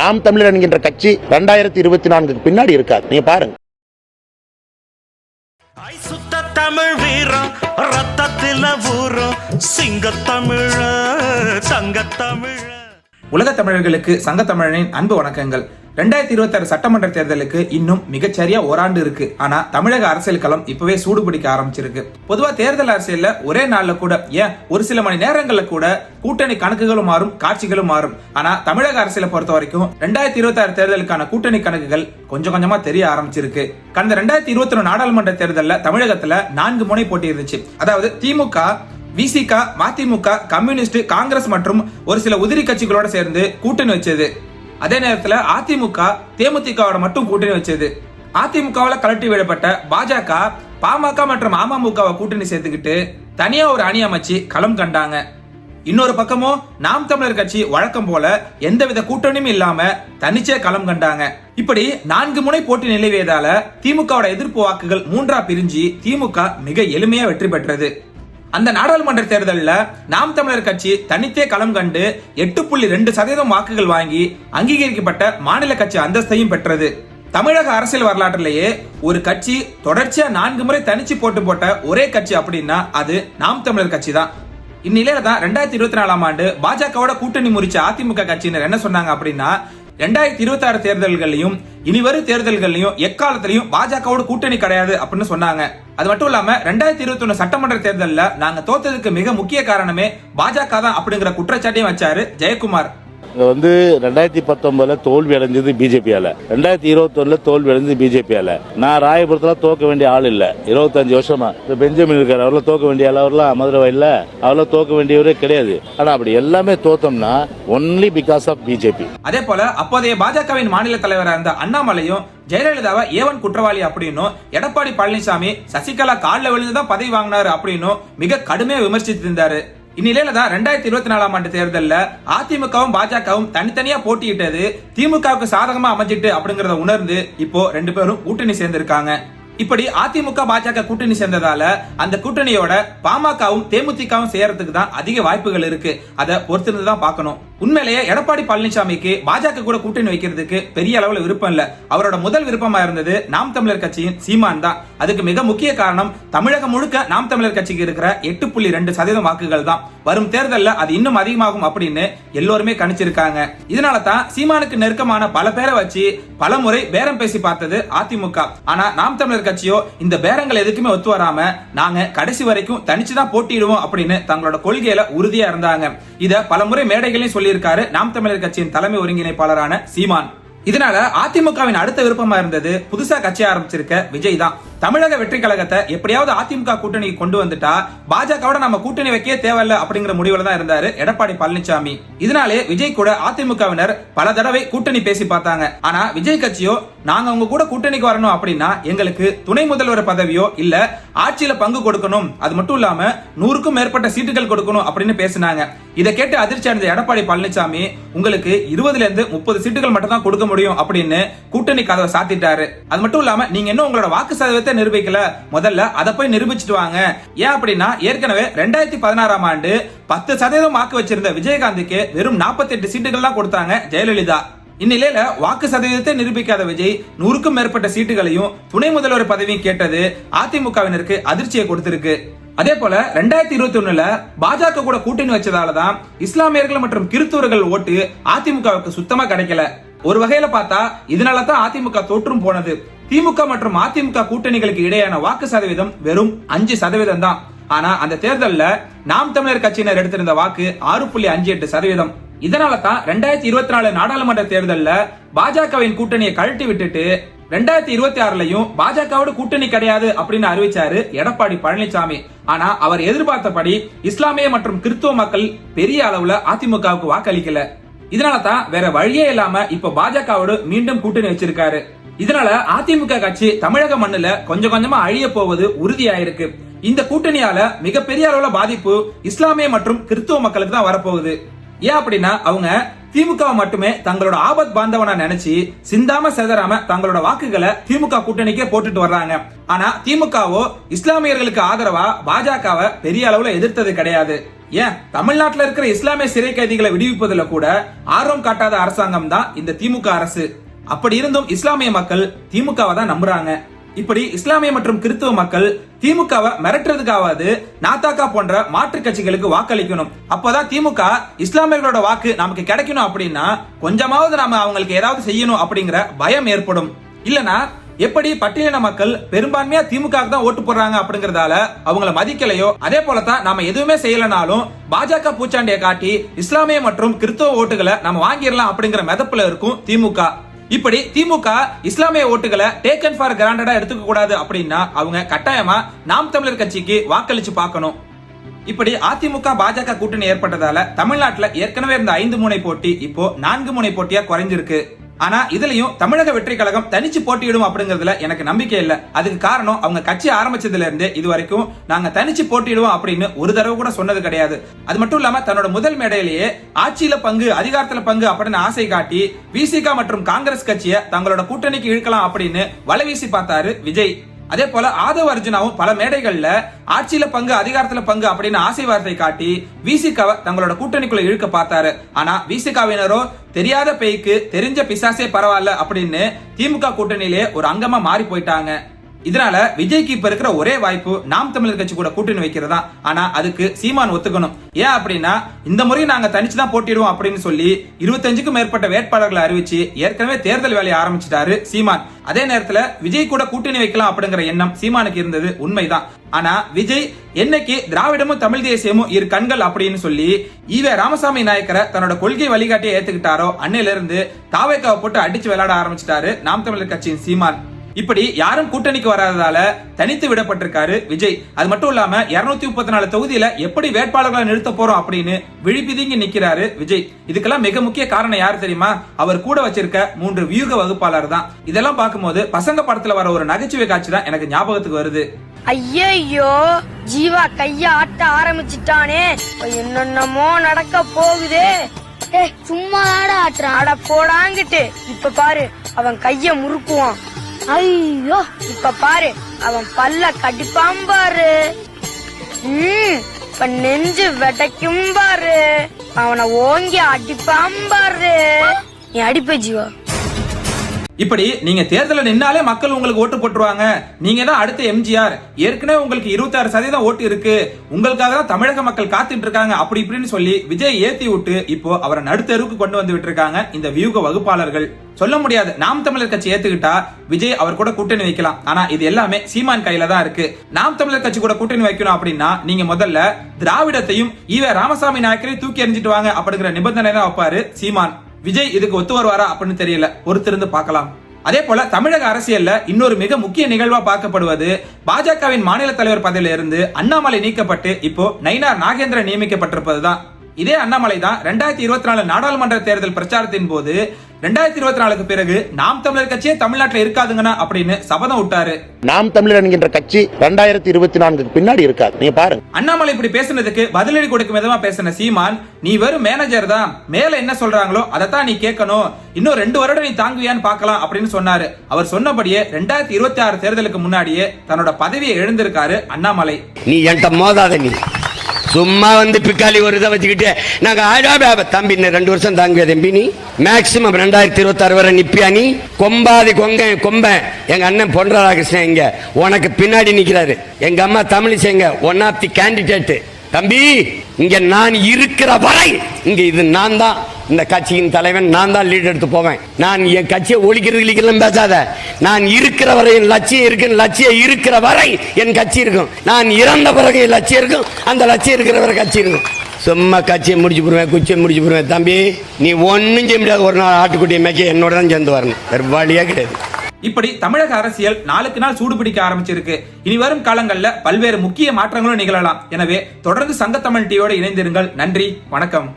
நாம் தமிழர் என்கின்ற கட்சி ரெண்டாயிரத்தி இருபத்தி நான்குக்கு பின்னாடி இருக்காது. நீங்க பாருங்க. சுத்த தமிழ் வீரம் ரத்தத்தில ஊறும். சிங்க தமிழ தங்க தமிழ உலக தமிழர்களுக்கு சங்க தமிழனின் அன்பு வணக்கங்கள். ரெண்டாயிரத்தி இருபத்தாறு சட்டமன்ற தேர்தலுக்கு இன்னும் மிகச்சரியா ஓராண்டு இருக்கு. ஆனா தமிழக அரசியல் களம் இப்பவே சூடு பிடிக்க ஆரம்பிச்சிருக்கு. பொதுவா தேர்தல் அரசியல்ல ஒரே நாள்ல கூட ஏன் ஒரு சில மணி நேரங்கள்ல கூட கூட்டணி கணக்குகளும் மாறும் காட்சிகளும் மாறும். ஆனா தமிழக அரசியலை பொறுத்த வரைக்கும் ரெண்டாயிரத்தி இருபத்தாறு தேர்தலுக்கான கூட்டணி கணக்குகள் கொஞ்சம் கொஞ்சமா தெரிய ஆரம்பிச்சிருக்கு. கடந்த ரெண்டாயிரத்தி இருபத்தி ஒன்று நாடாளுமன்ற தேர்தல்ல தமிழகத்துல நான்கு முனை போட்டி இருந்துச்சு அதாவது திமுக விசிக மதிமுக கம்யூனிஸ்ட் காங்கிரஸ் மற்றும் ஒரு சில உதிரி கட்சிகளோட சேர்ந்து கூட்டணி வச்சது. அதே நேரத்துல அதிமுக தேமுதிகவோட மட்டும் கூட்டணி வச்சது. அதிமுகவில் கலட்டி விடப்பட்ட பாஜக பாமக மற்றும் அமமுகவை கூட்டணி சேர்த்துக்கிட்டு தனியா ஒரு அணி அமைச்சு களம் கண்டாங்க. இன்னொரு பக்கமும் நாம் தமிழர் கட்சி வழக்கம் போல எந்தவித கூட்டணியும் இல்லாம தனிச்சே களம் கண்டாங்க. இப்படி நான்கு முனை போட்டி நிலவியதால திமுகவோட எதிர்ப்பு வாக்குகள் மூன்றா பிரிஞ்சு திமுக மிக எளிமையா வெற்றி பெற்றது. அந்த நாடாளுமன்ற தேர்தலில் நாம் தமிழர் கட்சி தனித்தே களம் கண்டு எட்டு புள்ளி ரெண்டு சதவீதம் வாக்குகள் வாங்கி அங்கீகரிக்கப்பட்ட மாநில கட்சி அந்தஸ்தையும் பெற்றது. தமிழக அரசியல் வரலாற்றிலேயே ஒரு கட்சி தொடர்ச்சியா நான்கு முறை தனிச்சு போட்டு போட்ட ஒரே கட்சி அப்படின்னா அது நாம் தமிழர் கட்சி தான் இந்நிலையில தான் ரெண்டாயிரத்தி இருபத்தி நாலாம் ஆண்டு பாஜகவோட கூட்டணி முறிச்ச அதிமுக கட்சியினர் என்ன சொன்னாங்க அப்படின்னா ரெண்டாயிரத்தி இருபத்தி ஆறு தேர்தல்களையும் இனிவரும் தேர்தல்களையும் எக்காலத்திலையும் பாஜகவோட கூட்டணி கிடையாது அப்படின்னு சொன்னாங்க. அது மட்டும் இல்லாம ரெண்டாயிரத்தி இருபத்தி ஒண்ணு சட்டமன்ற தேர்தலில் நாங்க தோத்ததுக்கு மிக முக்கிய காரணமே பாஜக தான் அப்படிங்கிற குற்றச்சாட்டையும் வச்சாரு ஜெயக்குமார். இங்கே வந்து ரெண்டாயிரத்தி பத்தொன்பதில் தோல்வி அடைஞ்சது பிஜேபியால் ரெண்டாயிரத்தி இருபத்தொன்னில் தோல்வி அடைஞ்சது பிஜேபியால நான் ராயபுரத்தில் தோக்க வேண்டிய ஆள் இல்லை. இருபத்தஞ்சு வருஷமா. இப்போ பெஞ்சமின் இருக்கார் அவரெல்லாம் தோக்க வேண்டிய ஆள் அவர்லாம் மதுரை வயல்ல அவர்ல தோக்க வேண்டியவரே கிடையாது. ஆனால் அப்படி எல்லாமே தோத்தோம்னா ஒன்லி பிகாஸ் ஆஃப் பிஜேபி அதே போல அப்போதைய பாஜகவின் மாநில தலைவராக இருந்த அண்ணாமலையும் ஜெயலலிதாவை ஏவன் குற்றவாளி அப்படின்னும் எடப்பாடி பழனிசாமி சசிகலா காலில் விழுந்துதான் பதவி வாங்கினாரு அப்படின்னும் மிக கடுமையாக விமர்சித்திருந்தாரு. இந்நிலையில தான் ரெண்டாயிரத்தி இருபத்தி நாலாம் ஆண்டு தேர்தலில் அதிமுகவும் பாஜகவும் தனித்தனியா போட்டியிட்டது. திமுகவுக்கு சாதகமா அமைஞ்சிட்டு அப்படிங்கறத உணர்ந்து இப்போ ரெண்டு பேரும் கூட்டணி சேர்ந்திருக்காங்க. இப்படி அதிமுக பாஜக கூட்டணி சேர்ந்ததால அந்த கூட்டணியோட பாமகவும் தேமுதிகவும் சேரத்துக்கு தான் அதிக வாய்ப்புகள் இருக்கு. அதை பொறுத்திருந்து தான் பார்க்கணும். உண்மையிலேயே எடப்பாடி பழனிசாமிக்கு பாஜக கூட கூட்டணி வைக்கிறதுக்கு பெரிய அளவுல விருப்பம் இல்ல. அவரோட முதல் விருப்பமா இருந்தது நாம் தமிழர் கட்சியின் சீமான் தான். அதுக்கு மிக முக்கிய காரணம் தமிழகம் முழுக்க நாம் தமிழர் கட்சிக்கு இருக்கிற எட்டு புள்ளி ரெண்டு சதவீதம் வாக்குகள் தான். வரும் தேர்தலில் அது இன்னும் அதிகமாகும் அப்படின்னு எல்லோருமே கணிச்சிருக்காங்க. இதனால தான் சீமானுக்கு நெருக்கமான பல பேரை வச்சு பல முறை பேரம் பேசி பார்த்தது அதிமுக. ஆனா நாம் தமிழர் கட்சியோ இந்த பேரங்கள் எதுக்குமே ஒத்து வராம நாங்க கடைசி வரைக்கும் தனிச்சு தான் போட்டியிடுவோம் அப்படின்னு தங்களோட கொள்கையில உறுதியா இருந்தாங்க. இத பல முறை மேடைகளையும் சொல்லி சொல்லியிருக்காரு. நாம் தமிழர் கட்சியின் தலைமை ஒருங்கிணைப்பாளரான சீமான். இதனால அதிமுகவின் அடுத்த விருப்பமா இருந்தது புதுசா கட்சி ஆரம்பிச்சிருக்க விஜய் தான். தமிழக வெற்றி கழகத்தை எப்படியாவது அதிமுக கூட்டணிக்கு கொண்டு வந்துட்டா பாஜகவோட நம்ம கூட்டணி வைக்கவே தேவையில்ல அப்படிங்கிற முடிவுல தான் இருந்தாரு எடப்பாடி பழனிசாமி இதனாலே விஜய் கூட அதிமுகவினர் பல தடவை கூட்டணி பேசி பார்த்தாங்க. ஆனா விஜய் கட்சியோ நாங்க உங்க கூட கூட்டணிக்கு வரணும் அப்படின்னா எங்களுக்கு துணை முதல்வர் பதவியோ இல்ல ஆட்சியில பங்கு கொடுக்கணும். அது மட்டும் இல்லாம நூறுக்கும் மேற்பட்ட சீட்டுகள் கொடுக்கணும் அப்படின்னு பேசினாங்க. இதை கேட்டு அதிர்ச்சி அடைந்த எடப்பாடி பழனிசாமி உங்களுக்கு இருபதுல இருந்து முப்பது சீட்டுகள் மட்டும் தான் கொடுக்க முடியும் அப்படின்னு கூட்டணி கதவை சாத்திட்டாரு. அது மட்டும் இல்லாம நீங்க இன்னும் உங்களோட வாக்கு சதவீதத்தை நிரூபிக்கல. முதல்ல அதை போய் நிரூபிச்சுட்டு வாங்க. ஏன் அப்படின்னா ஏற்கனவே ரெண்டாயிரத்தி பதினாறாம் ஆண்டு பத்து சதவீதம் வாக்கு வச்சிருந்த விஜயகாந்துக்கு வெறும் 48 சீட்டுகள் சீட்டுகள்லாம் கொடுத்தாங்க ஜெயலலிதா. இந்நிலையில வாக்கு சதவீதத்தை நிரூபிக்காத விஜய் நூறுக்கும் மேற்பட்ட சீட்டுகளையும் துணை முதல்வர் பதவியும் கேட்டது அதிமுகவினருக்கு அதிர்ச்சியை கொடுத்திருக்கு. அதே போல ரெண்டாயிரத்தி இருபத்தி ஒண்ணுல பாஜக கூட கூட்டணி வச்சதால தான் இஸ்லாமியர்கள் மற்றும் கிறித்தவர்கள் ஓட்டு அதிமுகவுக்கு சுத்தமா கிடைக்கல. ஒரு வகையில பார்த்தா இதனால தான் அதிமுக தோற்றும் போனது. திமுக மற்றும் அதிமுக கூட்டணிகளுக்கு இடையான வாக்கு சதவீதம் வெறும் அஞ்சு சதவீதம் தான். ஆனா அந்த தேர்தல்ல நாம் தமிழர் கட்சியினர் எடுத்திருந்த வாக்கு ஆறு புள்ளி அஞ்சு எட்டு சதவீதம். இதனால தான் ரெண்டாயிரத்தி இருபத்தி நாலு நாடாளுமன்ற தேர்தலில் பாஜகவின் கூட்டணியை கழட்டி விட்டுட்டு ரெண்டாயிரத்தி இருபத்தி ஆறுலயும் பாஜகவோட கூட்டணி கிடையாது அப்படின்னு அறிவிச்சாரு எடப்பாடி பழனிசாமி. ஆனா அவர் எதிர்பார்த்தபடி இஸ்லாமிய மற்றும் கிறிஸ்துவ மக்கள் பெரிய அளவுல அதிமுகவுக்கு வாக்களிக்கல. இதனால தான் வேற வழியே இல்லாம இப்ப பாஜகவோடு மீண்டும் கூட்டணி வச்சிருக்காரு. இதனால அதிமுக கட்சி தமிழக மண்ணுல கொஞ்சம் கொஞ்சமா அழிய போவது உறுதியாயிருக்கு. இந்த கூட்டணியால மிகப்பெரிய அளவுல பாதிப்பு இஸ்லாமிய மற்றும் கிறிஸ்துவ மக்களுக்கு தான் வரப்போகுது. ஏன் அப்படின்னா அவங்க திமுக மட்டுமே தங்களோட ஆபத் பாந்தவனா நினைச்சு சிந்தாம செதறாம தங்களோட வாக்குகளை திமுக கூட்டணிக்கே போட்டுட்டு வர்றாங்க. ஆனா திமுகவோ இஸ்லாமியர்களுக்கு ஆதரவா பாஜகவை பெரிய அளவுல எதிர்த்தது கிடையாது. ஏன்? தமிழ்நாட்டுல இருக்கிற இஸ்லாமிய சிறை கைதிகளை விடுவிப்பதுல கூட ஆர்வம் காட்டாத அரசாங்கம் தான் இந்த திமுக அரசு. அப்படி இருந்தும் இஸ்லாமிய மக்கள் திமுகவை தான் நம்புறாங்க. இப்படி இஸ்லாமிய மற்றும் கிறிஸ்துவ மக்கள் திமுகவை மிரட்டுறதுக்காவது நாத்தாக்கா போன்ற மாற்று கட்சிகளுக்கு வாக்களிக்கணும். அப்பதான் திமுக இஸ்லாமியர்களோட வாக்கு நமக்கு கிடைக்கணும் அப்படின்னா கொஞ்சமாவது நாம அவங்களுக்கு ஏதாவது செய்யணும் அப்படிங்கிற பயம் ஏற்படும். இல்லனா எப்படி பட்டியலின மக்கள் பெரும்பான்மையா திமுக தான் ஓட்டு போடுறாங்க அப்படிங்கறதால அவங்கள மதிக்கலையோ அதே போலதான் நாம எதுவுமே செய்யலனாலும் பாஜக பூச்சாண்டியை காட்டி இஸ்லாமிய மற்றும் கிறிஸ்தவ ஓட்டுகளை நம்ம வாங்கிடலாம் அப்படிங்கிற மெதப்புல இருக்கும் திமுக. இப்படி திமுக இஸ்லாமிய ஓட்டுகளை டேக்கன் ஃபார் கிராண்டடா எடுத்துக்க கூடாது அப்படின்னா அவங்க கட்டாயமா நாம் தமிழர் கட்சிக்கு வாக்களிச்சு பார்க்கணும். இப்படி அதிமுக பாஜக கூட்டணி ஏற்பட்டதால தமிழ்நாட்டில் ஏற்கனவே இருந்த ஐந்து முனை போட்டி இப்போ நான்கு முனை போட்டியா குறைஞ்சிருக்கு. ஆனா இதுலயும் தமிழக வெற்றி கழகம் தனிச்சு போட்டியிடும் அப்படிங்கறதுல எனக்கு நம்பிக்கை இல்ல. அதுக்கு காரணம் அவங்க கட்சி ஆரம்பிச்சதுல இருந்து இது வரைக்கும் நாங்க தனிச்சு போட்டியிடுவோம் அப்படின்னு ஒரு தடவை கூட சொன்னது கிடையாது. அது மட்டும் இல்லாம தன்னோட முதல் மேடையிலேயே ஆட்சியில பங்கு அதிகாரத்துல பங்கு அப்படின்னு ஆசை காட்டி விசிகா மற்றும் காங்கிரஸ் கட்சியை தங்களோட கூட்டணிக்கு இழுக்கலாம் அப்படின்னு வலை வீசி பார்த்தாரு விஜய். அதே போல ஆதவ அர்ஜுனாவும் பல மேடைகள்ல ஆட்சியில பங்கு அதிகாரத்துல பங்கு அப்படின்னு ஆசை வார்த்தை காட்டி விசிகாவை தங்களோட கூட்டணிக்குள்ள இழுக்க பார்த்தாரு. ஆனா விசிகாவினரோ தெரியாத பேய்க்கு தெரிஞ்ச பிசாசே பரவாயில்ல அப்படின்னு திமுக கூட்டணியிலே ஒரு அங்கமா மாறி போயிட்டாங்க. இதனால விஜய்க்கு இப்ப இருக்கிற ஒரே வாய்ப்பு நாம் தமிழர் கட்சி கூட கூட்டணி வைக்கிறதா? ஆனா அதுக்கு சீமான் ஒத்துக்கணும். ஏன் அப்படின்னா இந்த முறை நாங்க தனிச்சு தான் போட்டிடுவோம் அப்படின்னு சொல்லி இருபத்தஞ்சுக்கும் மேற்பட்ட வேட்பாளர்களை அறிவிச்சு ஏற்கனவே தேர்தல் வேலையை ஆரம்பிச்சிட்டாரு சீமான். அதே நேரத்துல விஜய் கூட கூட்டணி வைக்கலாம் அப்படிங்கிற எண்ணம் சீமானுக்கு இருந்தது உண்மைதான். ஆனா விஜய் என்னைக்கு திராவிடமும் தமிழ் தேசியமும் இரு கண்கள் அப்படின்னு சொல்லி ஈவ ராமசாமி நாயக்கரை தன்னோட கொள்கை வழிகாட்டியை ஏத்துக்கிட்டாரோ அன்னையில இருந்து தாவேக்காவை போட்டு அடிச்சு விளையாட ஆரம்பிச்சிட்டாரு நாம் தமிழர் கட்சியின் சீமான். இப்படி யாரும் கூட்டணிக்கு வராததால தனித்து விடப்பட்டிருக்காரு விஜய். அது மட்டும் இல்லாம 234 முப்பத்தி நாலு தொகுதியில எப்படி வேட்பாளர்களை நிறுத்த போறோம் அப்படின்னு விழிப்பிதுங்கி நிக்கிறாரு விஜய். இதுக்கெல்லாம் மிக முக்கிய காரணம் யார் தெரியுமா? அவர் கூட வச்சிருக்க மூன்று வியூக வகுப்பாளர் தான். இதெல்லாம் பார்க்கும்போது பசங்க படத்துல வர ஒரு நகைச்சுவை காட்சி தான் எனக்கு ஞாபகத்துக்கு வருது. ஐயோ ஜீவா கைய ஆட்ட ஆரம்பிச்சிட்டானே. என்னென்னமோ நடக்க போகுதே. சும்மா ஆட ஆட்டுறான் ஆட போடாங்கிட்டு. இப்ப பாரு அவன் கைய முறுக்குவான். ஐயோ இப்ப பாரு அவன் பல்ல கடிப்பான் பாரு. இப்ப நெஞ்சு வெடைக்கும் பாரு. அவனை ஓங்கி அடிப்பான் பாரு. நீ அடிப்ப ஜீவா. இப்படி நீங்க தேர்தலில் நின்னாலே மக்கள் உங்களுக்கு ஓட்டு போட்டுருவாங்க. நீங்க தான் அடுத்த எம்ஜிஆர் ஏற்கனவே உங்களுக்கு 26% சதவீதம் ஓட்டு இருக்கு. உங்களுக்காக தான் தமிழக மக்கள் காத்துட்டு இருக்காங்க. அப்படி இப்படின்னு சொல்லி விஜய் ஏத்தி விட்டு இப்போ அவரை நடுத்தருவுக்கு கொண்டு வந்து விட்டுருக்காங்க இந்த வியூக வகுப்பாளர்கள். சொல்ல முடியாது. நாம் தமிழர் கட்சி ஏத்துக்கிட்டா விஜய் அவர் கூட கூட்டணி வைக்கலாம். ஆனா இது எல்லாமே சீமான் கையில தான் இருக்கு. நாம் தமிழர் கட்சி கூட கூட்டணி வைக்கணும் அப்படின்னா நீங்க முதல்ல திராவிடத்தையும் ஈவ ராமசாமி நாயக்கரையும் தூக்கி எறிஞ்சிட்டு வாங்க அப்படிங்கிற நிபந்தனை தான் வைப்பாரு சீமான். விஜய் இதுக்கு ஒத்து வருவாரா அப்படின்னு தெரியல. பொறுத்திருந்து பார்க்கலாம். அதே போல தமிழக அரசியல்ல இன்னொரு மிக முக்கிய நிகழ்வா பார்க்கப்படுவது பாஜகவின் மாநில தலைவர் பதவியில இருந்து அண்ணாமலை நீக்கப்பட்டு இப்போ நயினார் நாகேந்திரன் நியமிக்கப்பட்டிருப்பதுதான். இதே அண்ணாமலை தான் ரெண்டாயிரத்தி இருபத்தி நாலு நாடாளுமன்ற தேர்தல் பிரச்சாரத்தின் போது ரெண்டாயிரத்தி இருபத்தி நாலுக்கு பிறகு நாம் தமிழர் கட்சியே தமிழ்நாட்டுல இருக்காதுங்கண்ணா அப்படின்னு சபதம் விட்டாரு. நாம் தமிழர் என்கின்ற கட்சி ரெண்டாயிரத்தி இருபத்தி நான்குக்கு பின்னாடி இருக்காது. நீங்க பாருங்க. அண்ணாமலை இப்படி பேசுனதுக்கு பதிலடி கொடுக்கும் விதமா பேசின சீமான் நீ வெறும் மேனேஜர் தான். மேல என்ன சொல்றாங்களோ அதைத்தான் நீ கேட்கணும். இன்னும் ரெண்டு வருடம் நீ தாங்குவியான்னு பார்க்கலாம் அப்படின்னு சொன்னாரு. அவர் சொன்னபடியே ரெண்டாயிரத்தி இருபத்தி ஆறு தேர்தலுக்கு முன்னாடியே தன்னோட பதவியை எழுந்திருக்காரு அண்ணாமலை. நீ என்கிட்ட மோதாத நீ. சும்மா வந்து பிக்காலி ஒரு இதை வச்சுக்கிட்டு நாங்க ஆடா தம்பி இன்னும் ரெண்டு வருஷம் தாங்க தம்பி நீ. மேக்சிமம் ரெண்டாயிரத்தி இருபத்தாறு வரை நிப்பியா நீ. கொம்பாதி கொங்க கொம்ப. எங்க அண்ணன் பொன் ராதாகிருஷ்ணன் இங்க. உனக்கு பின்னாடி நிக்கிறாரு. எங்க அம்மா தமிழிசைங்க ஒன் ஆஃப் தி கேண்டிடேட் தம்பி இங்க நான் இருக்கிற வரை இங்க இது நான் தான் இந்த கட்சியின் தலைவன் நான் தான் லீட் எடுத்து போவேன். நான் என் கட்சியை ஒழிக்கிறது கிழிக்கலாம் பேசாத. நான் இருக்கிற வரை என் லட்சியம் இருக்கு லட்சியம் இருக்கிற வரை என் கட்சி இருக்கும். நான் இறந்த பிறகு என் லட்சியம் இருக்கும் அந்த லட்சியம் இருக்கிற வரை கட்சி இருக்கும். சும்மா கட்சியை முடிச்சு போடுவேன் குச்சியை முடிச்சு போடுவேன். தம்பி நீ ஒன்றும் செய்ய முடியாது. ஒரு நாள் ஆட்டுக்குட்டியை மேய்க்க என்னோட தான் சேர்ந்து வரணும். வேறு கிடையாது. இப்படி தமிழக அரசியல் நாளுக்கு நாள் சூடுபிடிக்க ஆரம்பிச்சிருக்கு. இனி வரும் காலங்கள்ல பல்வேறு முக்கிய மாற்றங்களும் நிகழலாம். எனவே தொடர்ந்து சங்கத்தமிழ் டிவியோடு இணைந்திருங்கள். நன்றி வணக்கம்.